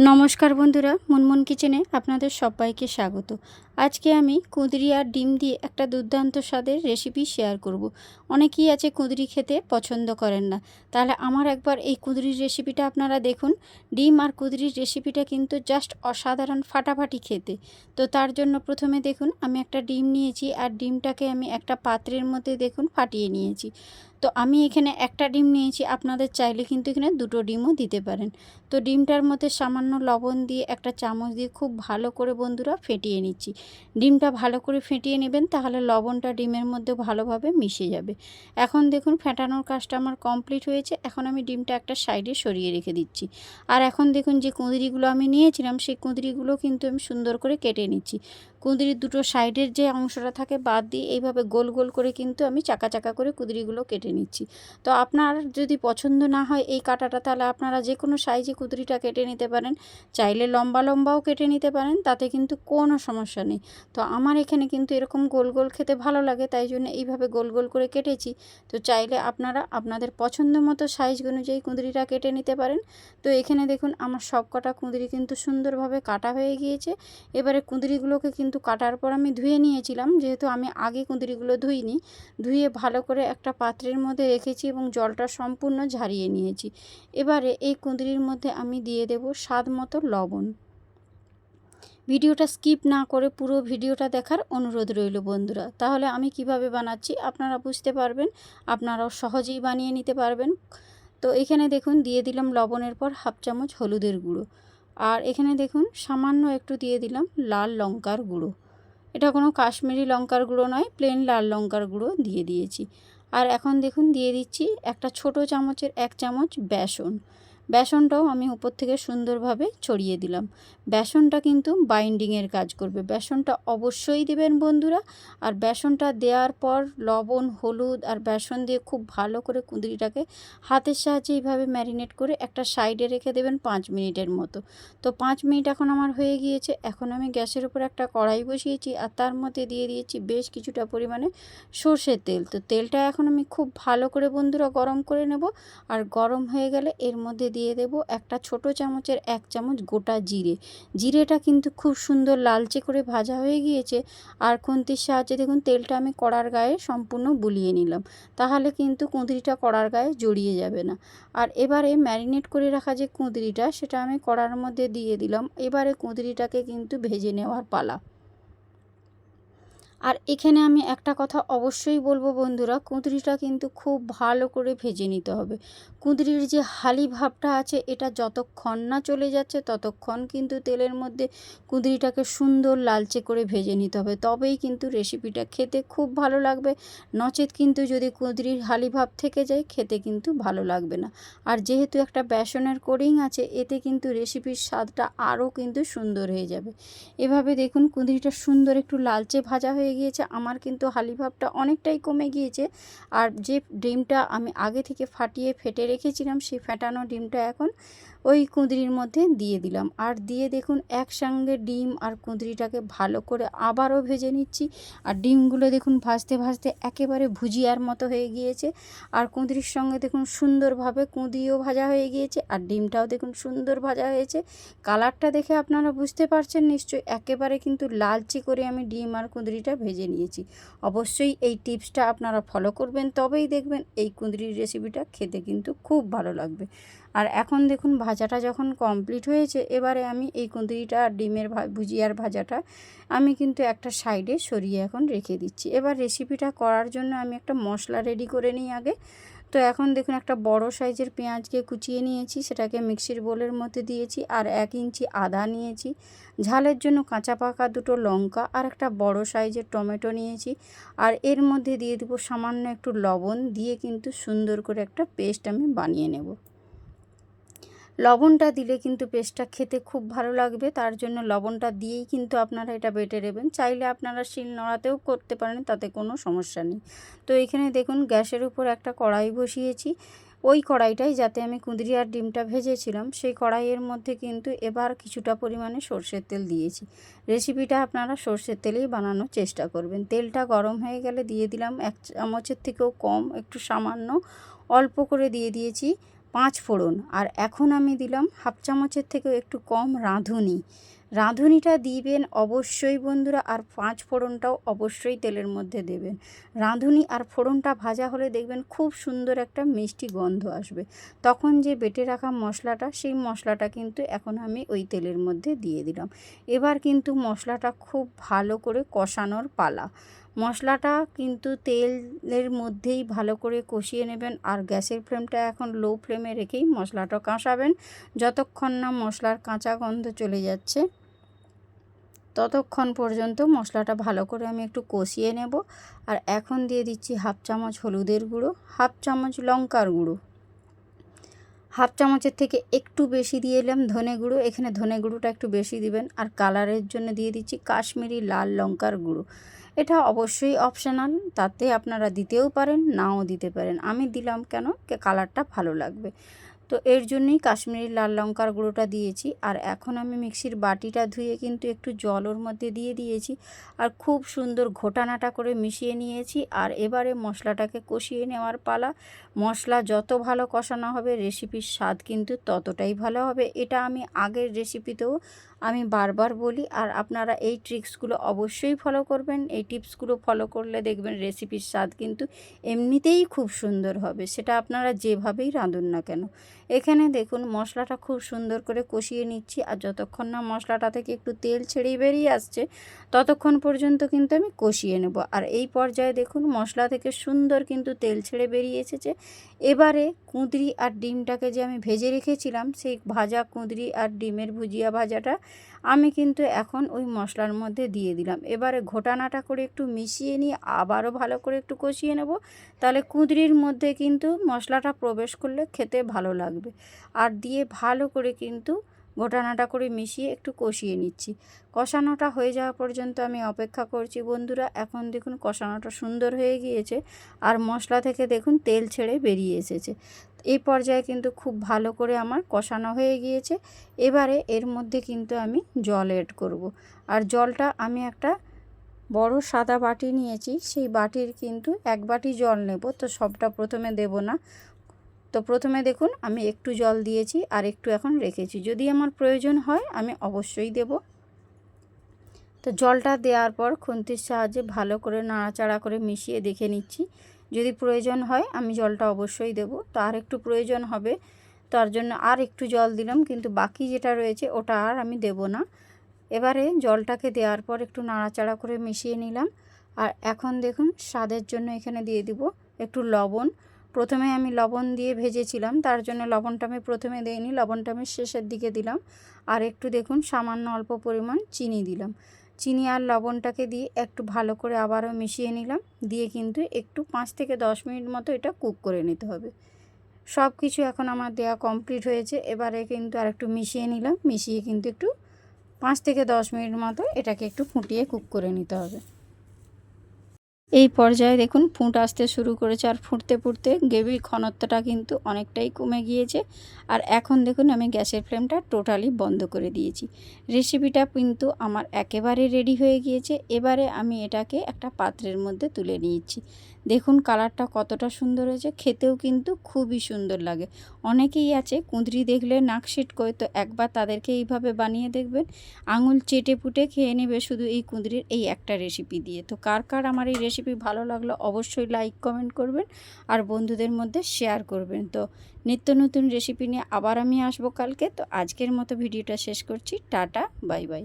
নমস্কার বন্ধুরা, মুনমুন কিচেনে আপনাদের সবাইকে স্বাগত। আজকে আমি কুঁদরি আর ডিম দিয়ে একটা দুর্দান্ত স্বাদের রেসিপি শেয়ার করব। অনেকেই আছে কুঁদরি খেতে পছন্দ করেন না। তাহলে আমার একবার এই কুঁদরির রেসিপিটা আপনারা দেখুন। ডিম আর কুঁদরির রেসিপিটা কিন্তু জাস্ট অসাধারণ ফাটাফাটি খেতে। তো তার জন্য প্রথমে দেখুন, আমি একটা ডিম নিয়েছি আর ডিমটাকে আমি একটা পাত্রের মধ্যে দেখুন ফাটিয়ে নিয়েছি। তো আমি এখানে একটা ডিম নিয়েছি, আপনাদের চাইলে কিন্তু এখানে দুটো ডিমও দিতে পারেন। তো ডিমটার মধ্যে সামান্য লবণ দিয়ে একটা চামচ দিয়ে খুব ভালো করে বন্ধুরা ফেটিয়ে নিচ্ছি। ডিমটা ভালো করে ফেটিয়ে নেবেন, তাহলে লবণটা ডিমের মধ্যে ভালোভাবে মিশে যাবে। এখন দেখুন ফেটানোর কাজটা আমার কমপ্লিট হয়েছে, এখন আমি ডিমটা একটা সাইডে সরিয়ে রেখে দিচ্ছি। আর এখন দেখুন যে কুঁদরিগুলো আমি নিয়েছিলাম, সেই কুঁদরিগুলো কিন্তু আমি সুন্দর করে কেটে নিচ্ছি। কুঁদরির দুটো সাইডের যে অংশটা থাকে বাদ দিয়ে এইভাবে গোল গোল করে কিন্তু আমি চাকা চাকা করে কুঁদরিগুলো কেটে নিচ্ছি। তো আপনার যদি পছন্দ না হয় এই কাটাটা, তাহলে আপনারা যে কোনো সাইজে কুঁদরিটা কেটে নিতে পারেন। চাইলে লম্বা লম্বাও কেটে নিতে পারেন, তাতে কিন্তু কোনো সমস্যা নেই। তো আমার এখানে কিন্তু এরকম গোল গোল খেতে ভালো লাগে, তাই জন্য এইভাবে গোল গোল করে কেটেছি। তো চাইলে আপনারা আপনাদের পছন্দ মতো সাইজ অনুযায়ী কুঁদরিটা কেটে নিতে পারেন। তো এখানে দেখুন, আমার সব কটা কুঁদরি কিন্তু সুন্দরভাবে কাটা হয়ে গিয়েছে। এবারে কুঁদরিগুলোকে কিন্তু কাটার পর আমি ধুয়ে নিয়েছিলাম। যেহেতু আমি আগে কুঁদরিগুলো ধুইনি, ধুয়ে ভালো করে একটা পাত্রের মধ্যে রেখেছি এবং জলটা সম্পূর্ণ ঝারিয়ে নিয়েছি। এবারে এই কুঁদরির মধ্যে আমি দিয়ে দেব স্বাদ মতো লবণ। ভিডিওটা স্কিপ না করে পুরো ভিডিওটা দেখার অনুরোধ রইল বন্ধুরা। তাহলে আমি কীভাবে বানাচ্ছি আপনারা বুঝতে পারবেন, আপনারাও সহজেই বানিয়ে নিতে পারবেন। তো এখানে দেখুন, দিয়ে দিলাম লবণের পর হাফ চামচ হলুদের গুঁড়ো। আর এখানে দেখুন, সামান্য একটু দিয়ে দিলাম লাল লঙ্কার গুঁড়ো। এটা কোনো কাশ্মীরি লঙ্কার গুঁড়ো নয় প্লেন লাল লঙ্কার গুঁড়ো দিয়ে দিয়েছি। আর এখন দেখুন, দিয়ে দিচ্ছি একটা ছোট চামচের এক চামচ বেসন। বেসনটাও আমি উপর থেকে সুন্দরভাবে ছড়িয়ে দিলাম। বেসনটা কিন্তু বাইন্ডিংয়ের কাজ করবে। বেসনটা অবশ্যই দেবেন বন্ধুরা। আর বেসনটা দেওয়ার পর লবণ, হলুদ আর বেসন দিয়ে খুব ভালো করে কুঁদরিটাকে হাতের সাহায্যে এইভাবে ম্যারিনেট করে একটা সাইডে রেখে দেবেন পাঁচ মিনিটের মতো। তো পাঁচ মিনিট এখন আমার হয়ে গিয়েছে। এখন আমি গ্যাসের উপর একটা কড়াই বসিয়েছি আর তার মধ্যে দিয়ে দিয়েছি বেশ কিছুটা পরিমাণে সর্ষের তেল। তো তেলটা এখন আমি খুব ভালো করে বন্ধুরা গরম করে নেব। আর গরম হয়ে গেলে এর মধ্যে দিয়ে দেব একটা ছোট চামচের এক চামচ গোটা জিরে। জিরেটা কিন্তু খুব সুন্দর লালচে করে ভাজা হয়ে গিয়েছে আর খুন্তির সাহায্যে দেখুন তেলটা আমি কড়ার গায়ে সম্পূর্ণ বুলিয়ে নিলাম। তাহলে কিন্তু কুঁদরিটা কড়ার গায়ে জড়িয়ে যাবে না। আর এবারে ম্যারিনেট করে রাখা যে কুঁদরিটা সেটা আমি কড়ার মধ্যে দিয়ে দিলাম। এবারে কুঁদরিটাকে কিন্তু ভেজে নেওয়ার পালা। আর এখানে আমি একটা কথা অবশ্যই বলব বন্ধুরা, কুঁদরিটা কিন্তু খুব ভালো করে ভেজে নিতে হবে। কুঁদরির যে হালি ভাবটা আছে, এটা যতক্ষণ না চলে যাচ্ছে, ততক্ষণ কিন্তু তেলের মধ্যে কুঁদরিটাকে সুন্দর লালচে করে ভেজে নিতে হবে। তবেই কিন্তু রেসিপিটা খেতে খুব ভালো লাগবে। নচেত কিন্তু যদি কুঁদরির হালি ভাব থেকে যায়, খেতে কিন্তু ভালো লাগবে না। আর যেহেতু একটা বেসনের কোডিং আছে, এতে কিন্তু রেসিপির স্বাদটা আরও কিন্তু সুন্দর হয়ে যাবে। এভাবে দেখুন, কুঁদরিটা সুন্দর একটু লালচে ভাজা হয়ে গিয়েছে, আমার কিন্তু হালি ভাবটা অনেকটাই কমে গিয়েছে। আর যে ডিমটা আমি আগে থেকে ফাটিয়ে ফেটে রেখেছিলাম, সেই ফেটানো ডিমটা এখন ওই কুঁদরির মধ্যে দিয়ে দিলাম। আর দিয়ে দেখুন, একসঙ্গে ডিম আর কুঁদরিটাকে ভালো করে আবারও ভেজে নিচ্ছি। আর ডিমগুলো দেখুন, ভাজতে ভাজতে একেবারে ভুজিয়ার মতো হয়ে গিয়েছে। আর কুঁদরির সঙ্গে দেখুন, সুন্দরভাবে কুঁদিও ভাজা হয়ে গিয়েছে। আর ডিমটাও দেখুন, সুন্দর ভাজা হয়েছে। কালারটা দেখে আপনারা বুঝতে পারছেন নিশ্চয়ই। একেবারে কিন্তু লালচে করে আমি ডিম আর কুঁদরিটা ভেজে নিয়েছি। অবশ্যই এই টিপসটা আপনারা ফলো করবেন। তবেই দেখবেন এই কুঁদরির রেসিপিটা খেতে কিন্তু খুব ভালো লাগবে। আর এখন দেখুন ভাজাটা যখন কমপ্লিট হয়েছে, এবারে আমি এই কুঁদরিটা আর ডিমের ভুজিয়ার ভাজাটা আমি কিন্তু একটা সাইডে সরিয়ে এখন রেখে দিচ্ছি। এবার রেসিপিটা করার জন্য আমি একটা মশলা রেডি করে নিই আগে। তো এখন দেখুন একটা বড় সাইজের পেঁয়াজকে কুচিয়ে নিয়েছি, সেটাকে মিক্সির বোলের মধ্যে দিয়েছি আর এক ইঞ্চি আদা নিয়েছি। ঝালের জন্য কাঁচা পাকা দুটো লঙ্কা আর একটা বড় সাইজের টমেটো নিয়েছি। আর এর মধ্যে দিয়ে দেবো সামান্য একটু লবণ দিয়ে কিন্তু সুন্দর করে একটা পেস্ট আমি বানিয়ে নেব। লবণটা দিলে কিন্তু পেস্টটা খেতে খুব ভালো লাগবে, তার জন্য লবণটা দিয়েই কিন্তু আপনারা এটা বেটে নেবেন। চাইলে আপনারা শিল নড়াতেও করতে পারেন, তাতে কোনো সমস্যা নেই। তো এখানে দেখুন, গ্যাসের উপর একটা কড়াই বসিয়েছি। ওই কড়াইটাই যাতে আমি কুঁদরি আর ডিমটা ভেজেছিলাম, সেই কড়াইয়ের মধ্যে কিন্তু এবার কিছুটা পরিমাণে সর্ষের তেল দিয়েছি। রেসিপিটা আপনারা সর্ষের তেলেই বানানোর চেষ্টা করবেন। তেলটা গরম হয়ে গেলে দিয়ে দিলাম এক চামচের থেকেও কম, একটু সামান্য অল্প করে দিয়ে দিয়েছি। পাঁচ ফোড়ন। আর এখন আমি দিলাম হাফ চামচের থেকেও একটু কম রাঁধুনি। রাঁধুনিটা দিবেন অবশ্যই বন্ধুরা, আর পাঁচ ফোড়নটাও অবশ্যই তেলের মধ্যে দেবেন। রাঁধুনি আর ফোড়নটা ভাজা হলে দেখবেন খুব সুন্দর একটা মিষ্টি গন্ধ আসবে। তখন যে বেটে রাখা মশলাটা, সেই মশলাটা কিন্তু এখন আমি ওই তেলের মধ্যে দিয়ে দিলাম। এবার কিন্তু মশলাটা খুব ভালো করে কষানোর পালা। মশলাটা কিন্তু তেলের মধ্যেই ভালো করে কষিয়ে নেবেন আর গ্যাসের ফ্লেমটা এখন লো ফ্লেমে রেখেই মশলাটা কষাবেন যতক্ষণ না মশলার কাঁচা গন্ধ চলে যাচ্ছে, ততক্ষণ পর্যন্ত মশলাটা ভালো করে আমি একটু কষিয়ে নেব। আর এখন দিয়ে দিচ্ছি হাফ চামচ হলুদের গুঁড়ো, হাফ চামচ লঙ্কার গুঁড়ো। হাফ চামচের থেকে একটু বেশি দিয়ে এলাম ধনে গুঁড়ো, এখানে ধনে গুঁড়োটা একটু বেশি দিবেন। আর কালারের জন্য দিয়ে দিচ্ছি কাশ্মীরি লাল লঙ্কার গুঁড়ো। এটা অবশ্যই অপশনাল তাতে আপনারা দিতেও পারেন, নাও দিতে পারেন। আমি দিলাম কেন? কালারটা ভালো লাগবে। তো এর জন্যই কাশ্মীরি লাল লঙ্কার গুঁড়োটা দিয়েছি। আর এখন আমি মিক্সির বাটিটা ধুয়ে কিন্তু একটু জল ওর মধ্যে দিয়ে দিয়েছি। আর খুব সুন্দর ঘোটানাটা করে মিশিয়ে নিয়েছি। আর এবারে মশলাটাকে কষিয়ে নেওয়ার পালা। মশলা যত ভালো কষানো হবে, রেসিপির স্বাদ কিন্তু ততটাই ভালো হবে। এটা আমি আগের রেসিপিতেও আমি বারবার বলি। আর আপনারা এই ট্রিক্সগুলো অবশ্যই ফলো করবেন। এই টিপসগুলো ফলো করলে দেখবেন রেসিপির স্বাদ কিন্তু এমনিতেই খুব সুন্দর হবে। সেটা আপনারা যেভাবেই রাঁধুন না কেন। এখানে দেখুন মশলাটা খুব সুন্দর করে কষিয়ে নিচ্ছি আর যতক্ষণ না মশলাটা থেকে একটু তেল ছেড়েই বেরিয়ে আসছে, ততক্ষণ পর্যন্ত কিন্তু আমি কষিয়ে নেব। আর এই পর্যায়ে দেখুন মশলা থেকে সুন্দর কিন্তু তেল ছেড়ে বেরিয়ে এসেছে। এবারে কুঁদরি আর ডিমটাকে যে আমি ভেজে রেখেছিলাম, সেই ভাজা কুঁদরি আর ডিমের ভুজিয়া ভাজাটা আমি কিন্তু এখন ওই মশলার মধ্যে দিয়ে দিলাম। এবারে ঘোটানাটা করে একটু মিশিয়ে নিয়ে আবারও ভালো করে একটু কষিয়ে নেব। তাহলে কুঁদরির মধ্যে কিন্তু মশলাটা প্রবেশ করলে খেতে ভালো লাগবে। আর দিয়ে ভালো করে কিন্তু ঘোটানাটা করে মিশিয়ে একটু কষিয়ে নিচ্ছি। কষানোটা হয়ে যাওয়া পর্যন্ত আমি অপেক্ষা করছি। বন্ধুরা, এখন দেখুন কষানোটা সুন্দর হয়ে গিয়েছে। আর মশলা থেকে দেখুন তেল ছেড়ে বেরিয়ে এসেছে। এই পর্যায়ে কিন্তু খুব ভালো করে আমার কষানো হয়ে গিয়েছে। এবারে এর মধ্যে কিন্তু আমি জল এড করব। আর জলটা আমি একটা বড় সাদা বাটি নিয়েছি, সেই বাটির কিন্তু এক বাটি জল নেব। তো সবটা প্রথমে দেব না। তো প্রথমে দেখুন, আমি একটু জল দিয়েছি আর একটু এখন রেখেছি। যদি আমার প্রয়োজন হয়, আমি অবশ্যই দেব। তো জলটা দেওয়ার পর খুন্তির সাহায্যে ভালো করে নাড়াচাড়া করে মিশিয়ে দেখে নিচ্ছি। যদি প্রয়োজন হয় আমি জলটা অবশ্যই দেব। তো আর একটু প্রয়োজন হবে, তার জন্য আর একটু জল দিলাম, কিন্তু বাকি যেটা রয়েছে ওটা আর আমি দেব না। এবারে জলটাকে দেওয়ার পর একটু নাড়াচাড়া করে মিশিয়ে নিলাম। আর এখন দেখুন স্বাদের জন্য এখানে দিয়ে দিব একটু লবণ। প্রথমে আমি লবণ দিয়ে ভেজেছিলাম, তার জন্য লবণটা আমি প্রথমে দিইনি, লবণটা আমি শেষের দিকে দিলাম। আর একটু দেখুন সামান্য অল্প পরিমাণ চিনি দিলাম। চিনি আর লবণটাকে দিয়ে একটু ভালো করে আবারও মিশিয়ে নিলাম। দিয়ে কিন্তু একটু পাঁচ থেকে দশ মিনিট মতো এটা কুক করে নিতে হবে। সব কিছু এখন আমার দেওয়া কমপ্লিট হয়েছে। এবারে কিন্তু আর একটু মিশিয়ে নিলাম। মিশিয়ে কিন্তু একটু পাঁচ থেকে দশ মিনিট মতো এটাকে একটু ফুটিয়ে কুক করে নিতে হবে। এই পর্যায়ে দেখুন ফুট আসতে শুরু করেছে আর ফুটতে ফুটতে গ্রেভির ঘনত্বটা কিন্তু অনেকটাই কমে গিয়েছে। আর এখন দেখুন আমি গ্যাসের ফ্লেমটা টোটালি বন্ধ করে দিয়েছি। রেসিপিটা কিন্তু আমার একেবারে রেডি হয়ে গিয়েছে। এবারে আমি এটাকে একটা পাত্রের মধ্যে তুলে নিয়েছি। দেখুন কালারটা কতটা সুন্দর হয়েছে। খেতেও কিন্তু খুবই সুন্দর লাগে। অনেকেই আছে কুঁদরি দেখলে নাকশিট করে, তো একবার তাদেরকে এইভাবে বানিয়ে দেখবেন। আঙুল চেটে পুটে খেয়ে নেবে শুধু এই কুঁদরির এই একটা রেসিপি দিয়ে। তো কার কার আমার এই রেসিপি ভালো লাগল অবশ্যই লাইক, কমেন্ট করবেন আর বন্ধুদের মধ্যে শেয়ার করবেন। তো নিত্য নতুন রেসিপি নিয়ে আবার আমি আসব কালকে। তো আজকের মতো ভিডিওটা শেষ করছি। টাটা, বাই বাই।